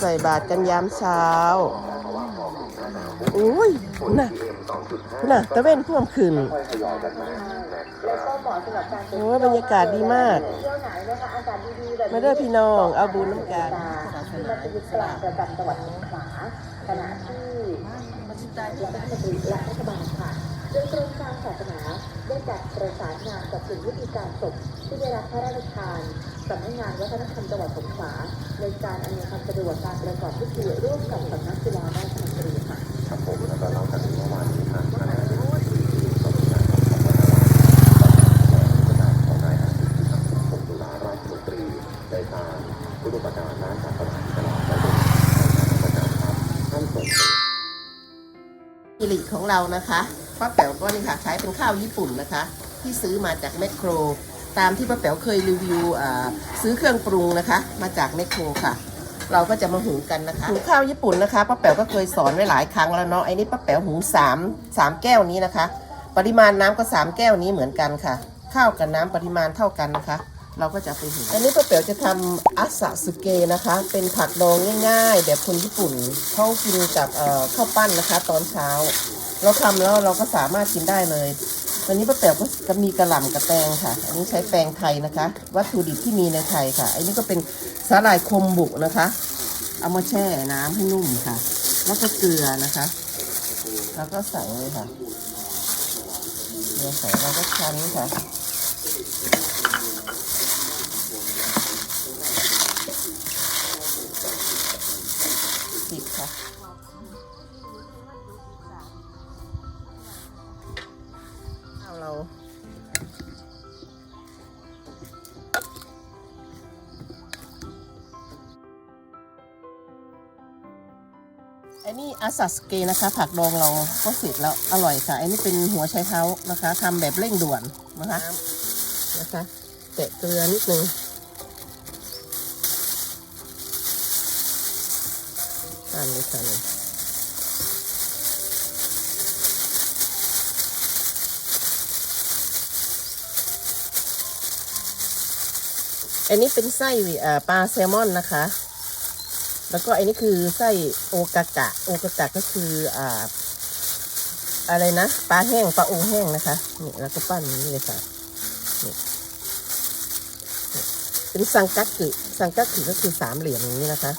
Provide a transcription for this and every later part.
ใส่บาตรกันยามเช้าอุ้ยน่ะน่ะตะเว้นท่วมขึ้นแล้วก็เหมาะสำหรับการไปโอ้ยบรรยากาศดีมากมาเด้อพี่น้อง เอาบุญน้ำกันที่มัสยิดกลางประจำจังหวัดสงขลาขณะที่รัฐมนตรีและรัฐบาลค่ะโดยกรมการศาสนาได้จัดประสานงานกับศูนย์วิธีการศพที่ได้รับพระราชทาน สำนักงานวัฒนธรรมจังหวัดสงขลาในการอำนวยความสะดวกการประกอบพิธีร่วมกับสำนักกีฬาราชมนตรีค่ะครับผมแล้วก็นอกจากนี้เมื่อวานนี้ทางคณะผู้บริหารของนายอาทิตย์ทางผมตุลาราชมนตรีได้ตามผู้ประการด้านศาสนาอิสลามและเป็นประการครับท่านส่งอิลิของเรานะคะป้าแป๋วก็นี่ค่ะใช้เป็นข้าวญี่ปุ่นนะคะ ที่ซื้อมาจากแมคโคร ตามที่ป้าแป๋วเคยรีวิวซื้อเครื่องปรุงนะคะ มาจากแมคโครค่ะ เราก็จะมาหุงกันนะคะหุงข้าวญี่ปุ่นนะคะป้าแป๋วก็เคยสอนไว้หลายครั้งแล้วเนาะไอ้นี่ป้าแป๋วหุงสามสามแก้วนี้นะคะ ปริมาณน้ำก็สามแก้วนี้เหมือนกันค่ะ ข้าวกับน้ำปริมาณเท่ากันนะคะ เราก็จะไปหุงอันนี้ป้าแป๋วจะทำอาซาสึเกะนะคะ เป็นผักดองง่าย ๆ แบบคนญี่ปุ่นเขากินกับข้าวปั้นนะคะ ตอนเช้า เราทำแล้วเราก็สามารถกินได้เลย วันนี้ป้าแป๋วก็จะมีกระหล่ำกระแตงค่ะ อันนี้ใช้แตงไทยนะคะ วัตถุดิบที่มีในไทยค่ะ อันนี้ก็เป็นสาหร่ายคมบุกนะคะ เอามาแช่น้ำให้นุ่มค่ะ แล้วก็เกลือนะคะ แล้วก็ใส่เลยค่ะเกลือใส่แล้วก็คั้นค่ะ อันนี้อาซาสเกนะคะ ผักดองเราก็เสร็จแล้วอร่อยค่ะ อันนี้เป็นหัวไชเท้านะคะทำแบบเร่งด่วนนะคะนะคะแตะเกลือนิดนึงทานเลยค่ะ อันนี้เป็นไส้ปลาแซลมอนนะคะ แล้วก็อันนี้คือไส้โอกากะ โอกากะก็คืออ่าอะไรนะปลาแห้งปลาโอแห้งนะคะนี่แล้วก็ปั้นอย่างนี้เลยค่ะนี่เป็นซังกักึซังกักึก็คือสามเหลี่ยมอย่างนี้นะคะ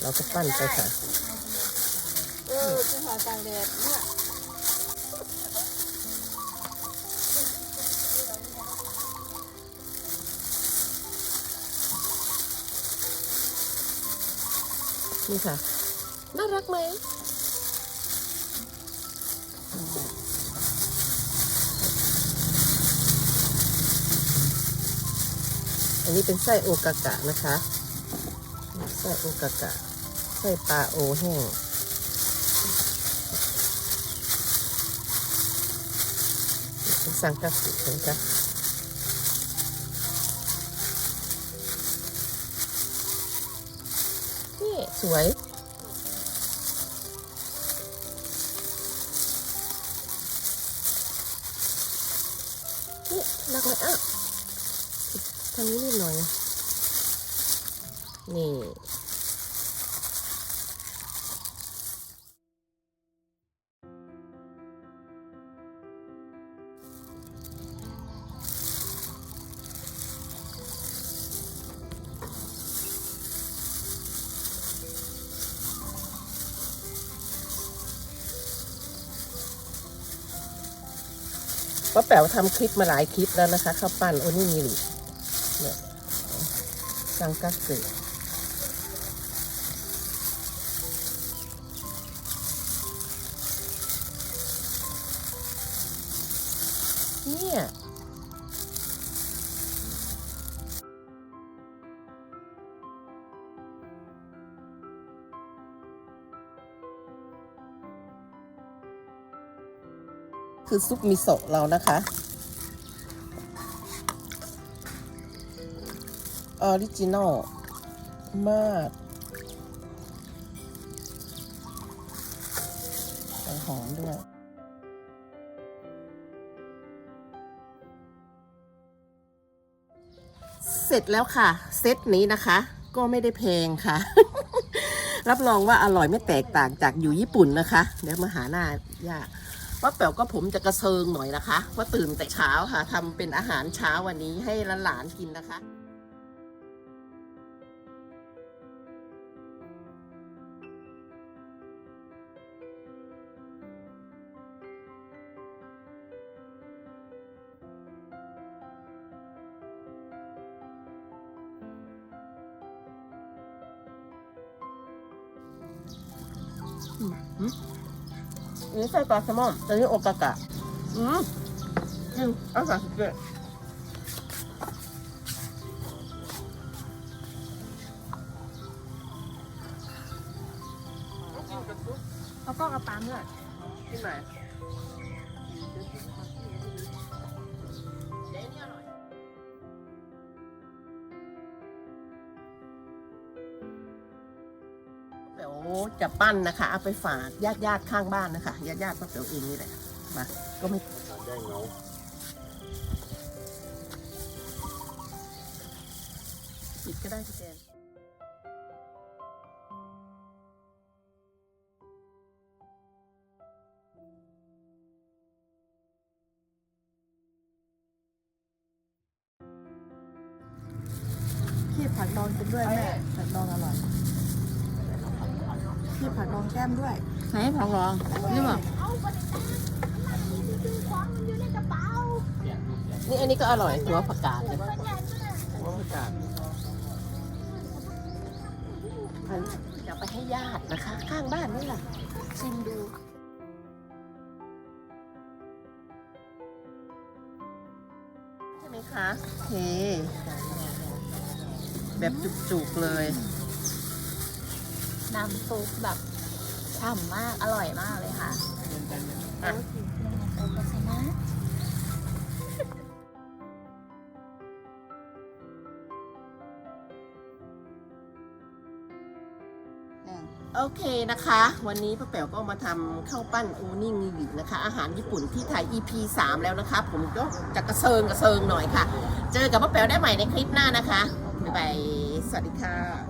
เราก็ปั้นไปค่ะเออจะหาตากแดดเนี่ย นี่ค่ะ น่ารักไหมอันนี้เป็นไส้โอกากะนะคะไส้โอกากะไส้ปลาโอแห้งสังกัสุนะคะ นี่สวย นี่รักไหมอะทางนี้นิดหน่อย นี่ ป้าแป๋วทำคลิปมาหลายคลิปแล้วนะคะข้าวปั้นโอ้นี่มีหรือเนี่ยสังกักสึเนี่ย คือซุปมิโซะเรานะคะออริจินอลมากหอมด้วยเสร็จแล้วค่ะ เซตนี้นะคะ ก็ไม่ได้แพงค่ะ รับรองว่าอร่อยไม่แตกต่างจากอยู่ญี่ปุ่นนะคะ เดี๋ยวมาหาหน้ายาก ป้าแป๋วก็ผมจะกระเซิงหน่อยนะคะว่าตื่นแต่เช้าค่ะทำเป็นอาหารเช้าวันนี้ให้หลานๆกินนะคะอั นนี้ใส่ปลาแซลมอนอันนี้โอกากะ อืมอืมอร่อยสุดเลยเอากล้องเอาปามด้วยกินไหน จะปั้นนะคะ เอาไปฝากญาติญาติข้างบ้านนะคะญาติญาติๆป้าเป๋วเองนี่แหละมาก็ไม่ได้เงาปิดก็ได้พี่แจนขี้ผักดองกินด้วยแม่ผักดองอร่อย ขี้ผักดองแก้มด้วย ไหนผักดองนี่มั้งนี่อันนี้ก็อร่อยหัวผักกาดเลยหัวผักกาดอันจะไปให้ญาตินะคะ ข้างบ้านนี่แหละชิมดูใช่ไหมคะโอเคแบบจุกๆเลย น้ำซุปแบบฉ่ำมากอร่อยมากเลยค่ะอะโอโกซามโอเคนะคะ วันนี้ป้าแป๋วก็มาทำข้าวปั้นโอนิงิรินะคะ อาหารญี่ปุ่นที่ไทย EP 3 แล้วนะคะ ผมก็จะกระเซิงกระเซิงหน่อยค่ะ เจอกับป้าแป๋วได้ใหม่ในคลิปหน้านะคะ บ๊ายบาย สวัสดีค่ะ